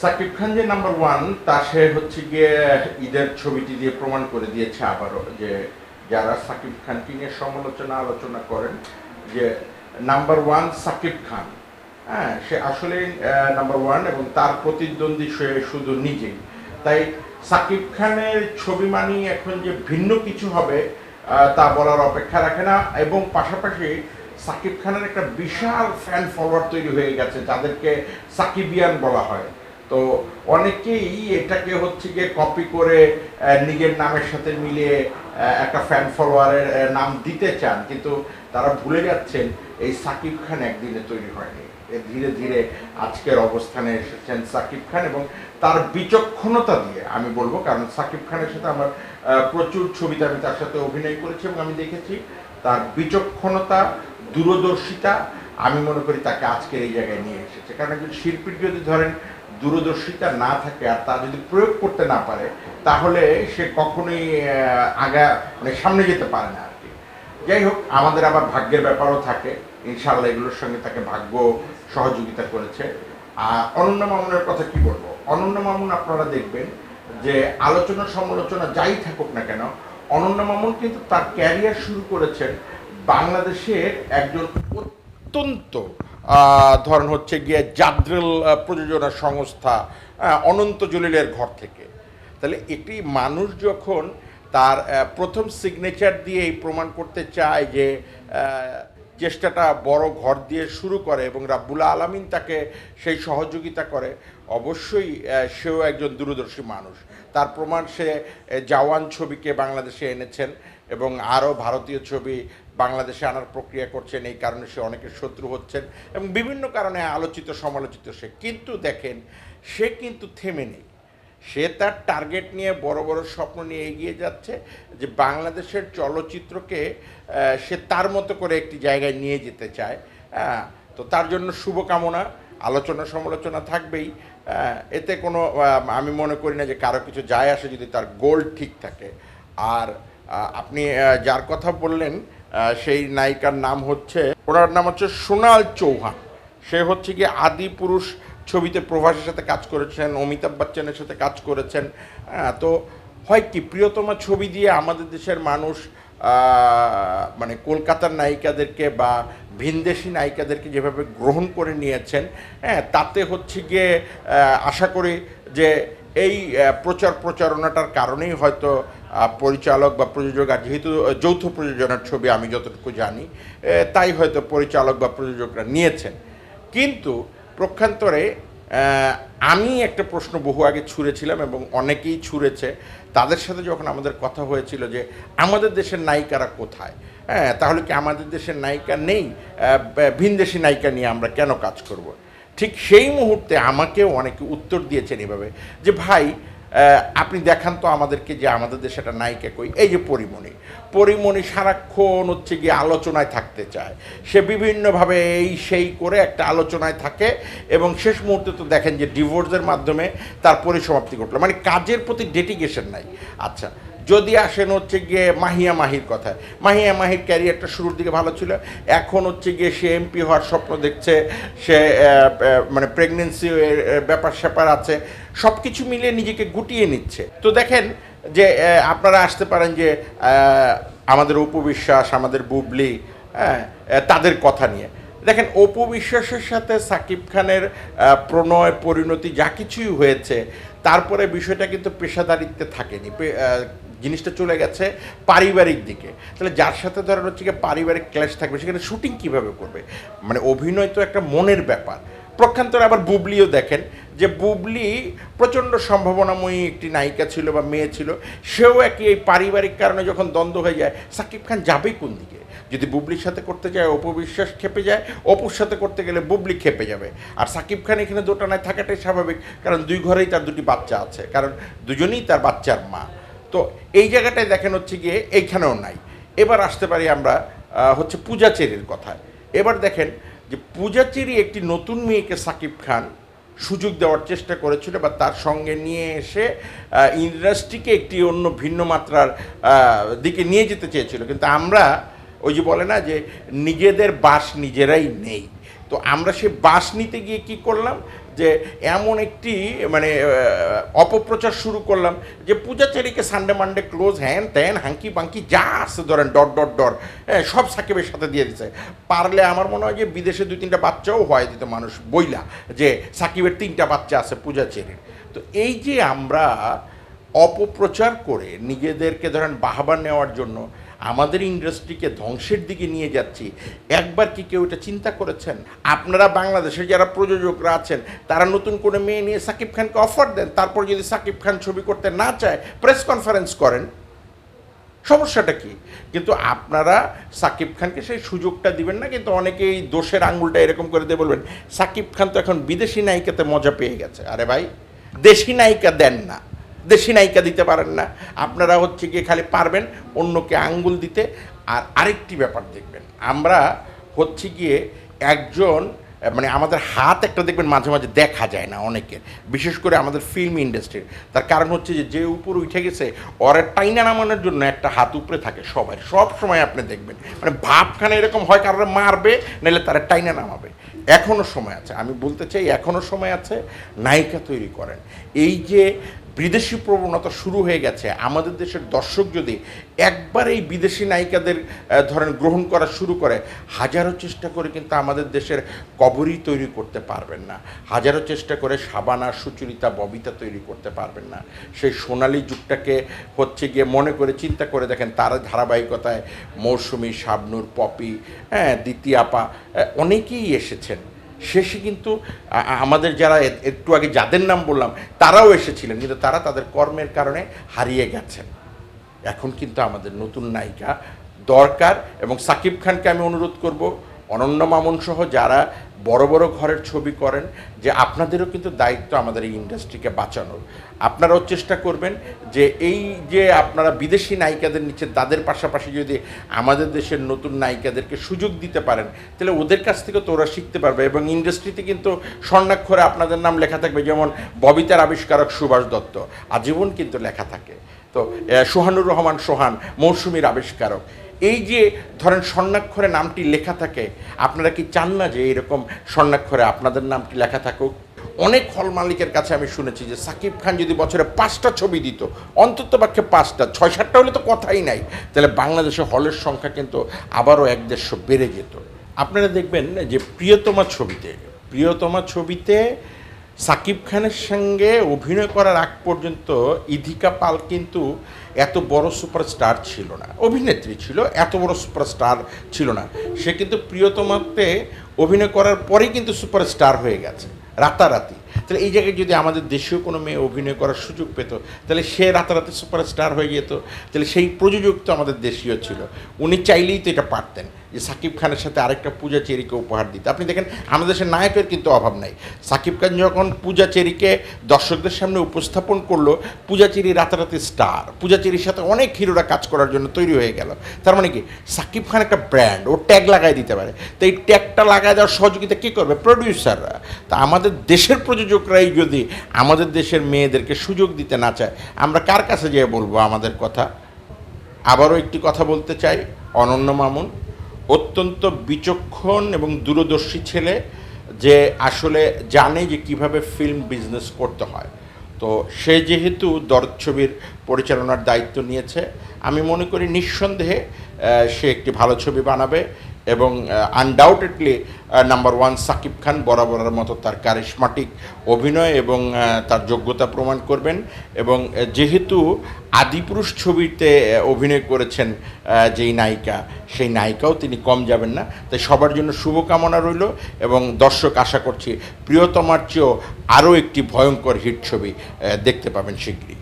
সাকিব খান যে number one তা সে হচ্ছে গিয়ে ঈদের ছবিটি দিয়ে প্রমাণ করে দিয়েছে আবারও যে যারা সাকিব খানকে নিয়ে সমালোচনা আলোচনা করেন, যে নাম্বার ওয়ান সাকিব খান। হ্যাঁ সে আসলে নাম্বার ওয়ান এবং তার প্রতিদ্বন্দ্বী সে শুধু নিজেই। তাই সাকিব খানের ছবি মানি এখন যে ভিন্ন কিছু হবে তা বলার অপেক্ষা রাখে না এবং পাশাপাশি সাকিব খানের একটা বিশাল ফ্যান ফলোয়ার তৈরি হয়ে গেছে, যাদেরকে সাকিবিয়ান বলা হয়। তো অনেকেই এটাকে হচ্ছে গিয়ে কপি করে নিজের নামের সাথে মিলিয়ে একটা ফ্যান ফলোয়ারের নাম দিতে চান, কিন্তু তারা ভুলে যাচ্ছেন, এই সাকিব খান একদিনে তৈরি হয়নি। ধীরে ধীরে আজকের অবস্থানে এসেছেন সাকিব খান এবং তার বিচক্ষণতা দিয়ে আমি বলব, কারণ সাকিব খানের সাথে আমার প্রচুর ছবিতে আমি তার সাথে অভিনয় করেছি এবং আমি দেখেছি তার বিচক্ষণতা, দূরদর্শিতা, আমি মনে করি তাকে আজকের এই জায়গায় নিয়ে এসেছে। কারণ একজন শিল্পীর যদি ধরেন দূরদর্শিতা না থাকে আর তা যদি প্রয়োগ করতে না পারে, তাহলে সে কখনোই আগা মানে সামনে যেতে পারে না আর কি। যাই হোক, আমাদের আবার ভাগ্যের ব্যাপারও থাকে। ইনশাল্লাহ এগুলোর সঙ্গে তাকে ভাগ্য সহযোগিতা করেছে। আর অনন্য মামুনের কথা কি বলব? অনন্য মামুন আপনারা দেখবেন যে আলোচনা সমালোচনা যাই থাকুক না কেন, অনন্য মামুন কিন্তু তার ক্যারিয়ার শুরু করেছেন বাংলাদেশের একজন অত্যন্ত ধরেন হচ্ছে গিয়ে জাদ্রেল প্রযোজনা সংস্থা অনন্ত জলিলের ঘর থেকে। তাহলে একটি মানুষ যখন তার প্রথম সিগনেচার দিয়েই প্রমাণ করতে চায় যে চেষ্টাটা বড় ঘর দিয়ে শুরু করে এবং রাব্বুল আলামিন তাকে সেই সহযোগিতা করে, অবশ্যই সেও একজন দূরদর্শী মানুষ। তার প্রমাণ সে জওয়ান ছবিকে বাংলাদেশে এনেছেন। এবং আরও ভারতীয় ছবি বাংলাদেশে আনার প্রক্রিয়া করছেন, এই কারণে সে অনেকের শত্রু হচ্ছেন এবং বিভিন্ন কারণে আলোচিত, সমালোচিত সে। কিন্তু দেখেন, সে কিন্তু থেমে নেই। সে তার টার্গেট নিয়ে বড় বড় স্বপ্ন নিয়ে এগিয়ে যাচ্ছে যে বাংলাদেশের চলচ্চিত্রকে সে তার মতো করে একটি জায়গায় নিয়ে যেতে চায়। হ্যাঁ তো তার জন্য শুভকামনা, আলোচনা সমালোচনা থাকবেই। এতে কোনো আমি মনে করি না যে কারও কিছু যায় আসে যদি তার গোল ঠিক থাকে। আর আপনি যার কথা বললেন সেই নায়িকার নাম হচ্ছে, ওনার নাম হচ্ছে সোনাল চৌহান। সে হচ্ছে কি আদি পুরুষ ছবিতে প্রভাসের সাথে কাজ করেছেন, অমিতাভ বচ্চনের সাথে কাজ করেছেন। তো হয় কি, প্রিয়তমা ছবি দিয়ে আমাদের দেশের মানুষ মানে কলকাতার নায়িকাদেরকে বা ভিনদেশি নায়িকাদেরকে যেভাবে গ্রহণ করে নিয়েছেন হ্যাঁ তাতে হচ্ছে গিয়ে আশা করি যে এই প্রচার প্রচারণাটার কারণেই হয়তো পরিচালক বা প্রযোজক আর যেহেতু যৌথ প্রযোজনার ছবি আমি যতটুকু জানি তাই হয়তো পরিচালক বা প্রযোজকরা নিয়েছেন। কিন্তু প্রক্ষান্তরে আমি একটা প্রশ্ন বহু আগে ছুঁড়েছিলাম এবং অনেকেই ছুঁড়েছে। তাদের সাথে যখন আমাদের কথা হয়েছিল যে, আমাদের দেশের নায়িকারা কোথায়? হ্যাঁ তাহলে কি আমাদের দেশের নায়িকা নেই? ভিনদেশি নায়িকা নিয়ে আমরা কেন কাজ করব। ঠিক সেই মুহূর্তে আমাকেও অনেকে উত্তর দিয়েছেন এভাবে যে, ভাই আপনি দেখান তো আমাদেরকে যে আমাদের দেশে একটা নায়িকা কই। এই যে পরিমণি। পরিমণি সারাক্ষণ হচ্ছে গিয়ে আলোচনায় থাকতে চায়। সে বিভিন্নভাবে এই সেই করে একটা আলোচনায় থাকে এবং শেষ মুহূর্তে তো দেখেন যে ডিভোর্সের মাধ্যমে তার পরিসমাপ্তি ঘটলো। মানে কাজের প্রতি ডেডিকেশন নাই। আচ্ছা যদি আসেন হচ্ছে গিয়ে মাহিয়া মাহির কথায়। মাহিয়া মাহির ক্যারিয়ারটা শুরুর দিকে ভালো ছিল। এখন হচ্ছে গিয়ে সে এমপি হওয়ার স্বপ্ন দেখছে। সে মানে প্রেগনেন্সি ব্যাপার স্যাপার আছে। সব কিছু মিলিয়ে নিজেকে গুটিয়ে নিচ্ছে। তো দেখেন যে আপনারা আসতে পারেন যে আমাদের উপবিশ্বাস আমাদের বুবলি হ্যাঁ তাদের কথা নিয়ে। দেখেন, অপু বিশ্বাসের সাথে সাকিব খানের প্রণয়, পরিণতি যা কিছুই হয়েছে, তারপরে বিষয়টা কিন্তু পেশাদারিত্বে থাকেনি। জিনিসটা চলে গেছে পারিবারিক দিকে। তাহলে যার সাথে ধরেন হচ্ছে গিয়ে পারিবারিক ক্লাস থাকবে সেখানে শুটিং কীভাবে করবে? মানে অভিনয় তো একটা মনের ব্যাপার। প্রক্ষান্তরে আবার বুবলিও দেখেন যে বুবলি প্রচণ্ড সম্ভাবনাময়ী একটি নায়িকা ছিল বা মেয়ে ছিল, সেও একই এই পারিবারিক কারণে যখন দ্বন্দ্ব হয়ে যায়, সাকিব খান যাবেই কোন দিকে? যদি বুবলির সাথে করতে যায় অপবিশ্বাস খেপে যায়, অপুর সাথে করতে গেলে বুবলি খেপে যাবে। আর সাকিব খান এখানে দোটানায় থাকাটাই স্বাভাবিক, কারণ দুই ঘরেই তার দুটি বাচ্চা আছে, কারণ দুজনেই তার বাচ্চার মা। তো এই জায়গাটায় দেখেন হচ্ছে গিয়ে এইখানেও নাই। এবার আসতে পারি আমরা হচ্ছে পূজাচেরির কথায়। এবার দেখেন যে পূজাচেরি একটি নতুন মেয়েকে সাকিব খান সুযোগ দেওয়ার চেষ্টা করেছিল বা তার সঙ্গে নিয়ে এসে ইন্ডাস্ট্রিকে একটি অন্য ভিন্ন মাত্রার দিকে নিয়ে যেতে চেয়েছিল। কিন্তু আমরা ওই যে বলে না যে নিজেদের বাস নিজেরাই নেই। তো আমরা সে বাস নিতে গিয়ে কি করলাম? যে এমন একটি মানে অপপ্রচার শুরু করলাম যে পূজা চেরিকে সানডে মানডে ক্লোজ হ্যান ত্যান, হাঙ্কি পাঙ্কি, যা আছে ধরেন, ডট ডট ডট হ্যাঁ সব সাকিবের সাথে দিয়ে দিছে। পারলে আমার মনে হয় যে বিদেশে দুই, তিনটা বাচ্চাও হয় দিত মানুষ, বইলা, যে সাকিবের তিনটা বাচ্চা আছে পূজা চেরির তো এই যে আমরা অপপ্রচার করে নিজেদেরকে ধরেন বাহাবা নেওয়ার জন্য আমাদের ইন্ডাস্ট্রিকে ধ্বংসের দিকে নিয়ে যাচ্ছি। একবার কি কেউ এটা চিন্তা করেছেন? আপনারা বাংলাদেশের যারা প্রযোজকরা আছেন, তারা নতুন করে মেয়ে নিয়ে সাকিব খানকে অফার দেন, তারপর যদি সাকিব খান ছবি করতে না চায় প্রেস কনফারেন্স করেন। সমস্যাটা কি? কিন্তু আপনারা সাকিব খানকে সেই সুযোগটা দিবেন না, কিন্তু অনেকেই দোষের আঙুলটা এরকম করে দিয়ে বলবেন, সাকিব খান তো এখন বিদেশি নায়িকাতে মজা পেয়ে গেছে। আরে ভাই, দেশি নায়িকা দেন না। দেশি নায়িকা দিতে পারেন না। আপনারা হচ্ছে গিয়ে খালি পারবেন অন্যকে আঙ্গুল দিতে। আর আরেকটি ব্যাপার দেখবেন, আমরা হচ্ছে গিয়ে একজন মানে আমাদের হাত একটা দেখবেন মাঝে মাঝে দেখা যায় না অনেকের, বিশেষ করে আমাদের ফিল্ম ইন্ডাস্ট্রির তার কারণ হচ্ছে যে যে উপর উঠে গেছে, ওরা টাইনা নামানোর জন্য একটা হাত উপরে থাকে সবাই। সব সময় আপনি দেখবেন মানে ভাবখানে এরকম হয় কারোর মারবে, নাহলে তারা টাইনা নামাবে। এখনও সময় আছে, আমি বলতে চাই এখনও সময় আছে, নায়িকা তৈরি করেন। এই যে বিদেশি প্রবণতা শুরু হয়ে গেছে। আমাদের দেশের দর্শক যদি একবার এই বিদেশি নায়িকাদের ধরেন গ্রহণ করা শুরু করে, হাজারো চেষ্টা করে কিন্তু আমাদের দেশের কবরই তৈরি করতে পারবেন না। হাজারো চেষ্টা করে সাবানা, সুচরিতা, ববিতা তৈরি করতে পারবেন না। সেই সোনালী যুগটাকে হচ্ছে গিয়ে মনে করে, চিন্তা করে দেখেন তার ধারাবাহিকতায় মৌসুমি, শাবনুর, পপি হ্যাঁ দ্বিতীয়াপা অনেকেই এসেছেন। শেষে কিন্তু আমাদের যারা একটু আগে যাদের নাম বললাম, তারাও এসেছিলেন, কিন্তু তারা তাদের কর্মের কারণে হারিয়ে গেছেন। এখন কিন্তু আমাদের নতুন নায়িকা দরকার এবং সাকিব খানকে আমি অনুরোধ করব অনন্য মামুন সহ যারা বড় বড় ঘরের ছবি করেন যে আপনাদেরও কিন্তু দায়িত্ব আমাদের এই ইন্ডাস্ট্রিকে বাঁচানোর। আপনারাও চেষ্টা করবেন যে এই যে আপনারা বিদেশি নায়িকাদের নিচ্ছে তাদের পাশাপাশি যদি আমাদের দেশের নতুন নায়িকাদেরকে সুযোগ দিতে পারেন, তাহলে ওদের কাছ থেকে তো ওরা শিখতে পারবে এবং ইন্ডাস্ট্রিতে কিন্তু স্বর্ণাক্ষরে আপনাদের নাম লেখা থাকবে যেমন ববিতার আবিষ্কারক সুভাষ দত্ত। আজীবন কিন্তু লেখা থাকে। তো সোহানুর রহমান সোহান, মৌসুমীর আবিষ্কারক। এই যে ধরেন স্বর্ণাক্ষরে নামটি লেখা থাকে, আপনারা কি চান না যে এরকম স্বর্ণাক্ষরে আপনাদের নামটি লেখা থাকুক? অনেক হল মালিকের কাছে আমি শুনেছি যে সাকিব খান যদি বছরে পাঁচটা ছবি দিত, অন্তত পক্ষে পাঁচটা ছয় সাতটা হলে তো কথাই নাই। তাহলে বাংলাদেশে হলের সংখ্যা কিন্তু আবারও এক দেড়শো বেড়ে যেত। আপনারা দেখবেন যে প্রিয়তমা ছবিতে প্রিয়তমা ছবিতে সাকিব খানের সঙ্গে অভিনয় করার আগ পর্যন্ত ইধিকা পাল কিন্তু এত বড় সুপারস্টার ছিল না। অভিনেত্রী ছিল, এত বড় সুপারস্টার ছিল না। সে কিন্তু প্রিয়তমাতে অভিনয় করার পরে কিন্তু সুপারস্টার হয়ে গেছে, রাতারাতি। তাহলে এই জায়গায় যদি আমাদের দেশীয় কোনো মেয়ে অভিনয় করার সুযোগ পেত, তাহলে সে রাতারাতি সুপারস্টার হয়ে যেত। তাহলে সেই প্রযোজক তো আমাদের দেশীয় ছিল। উনি চাইলেই তো এটা পারতেন। যে সাকিব খানের সাথে আরেকটা পূজা চেরিকে উপহার দিতে। আপনি দেখেন, আমাদের দেশের নায়কের কিন্তু অভাব নাই। সাকিব খান যখন পূজা চেরিকে দর্শকদের সামনে উপস্থাপন করল, পূজা চেরি রাতারাতি স্টার। পূজা চেরির সাথে অনেক হিরোরা কাজ করার জন্য তৈরি হয়ে গেল। তার মানে কি? সাকিব খান একটা ব্র্যান্ড, ও ট্যাগ লাগাই দিতে পারে। তো এই ট্যাগটা লাগাই দেওয়ার সহযোগিতা কী করবে? প্রডিউসাররা। তা আমাদের দেশের প্রযোজকরাই যদি আমাদের দেশের মেয়েদেরকে সুযোগ দিতে না চায়, আমরা কার কাছে যেয়ে বলব আমাদের কথা? আবারও একটি কথা বলতে চাই, অনন্য মামুন। অত্যন্ত বিচক্ষণ এবং দূরদর্শী ছেলে যে আসলে জানে যে কীভাবে ফিল্ম বিজনেস করতে হয়। তো সে যেহেতু দরদ ছবির পরিচালনার দায়িত্ব নিয়েছে, আমি মনে করি নিঃসন্দেহে সে একটি ভালো ছবি বানাবে। এবং undoubtedly number one Shakib Khan বরাবরের মতো তার কারিশমাটিক অভিনয় এবং তার যোগ্যতা প্রমাণ করবেন এবং যেহেতু আদিপুরুষ ছবিতে অভিনয় করেছেন যেই নায়িকা, সেই নায়িকাও তিনি কম যাবেন না। তাই সবার জন্য শুভকামনা রইল এবং দর্শক, আশা করছি প্রিয়তমার চেয়েও আরও একটি ভয়ঙ্কর হিট ছবি দেখতে পাবেন শীঘ্রই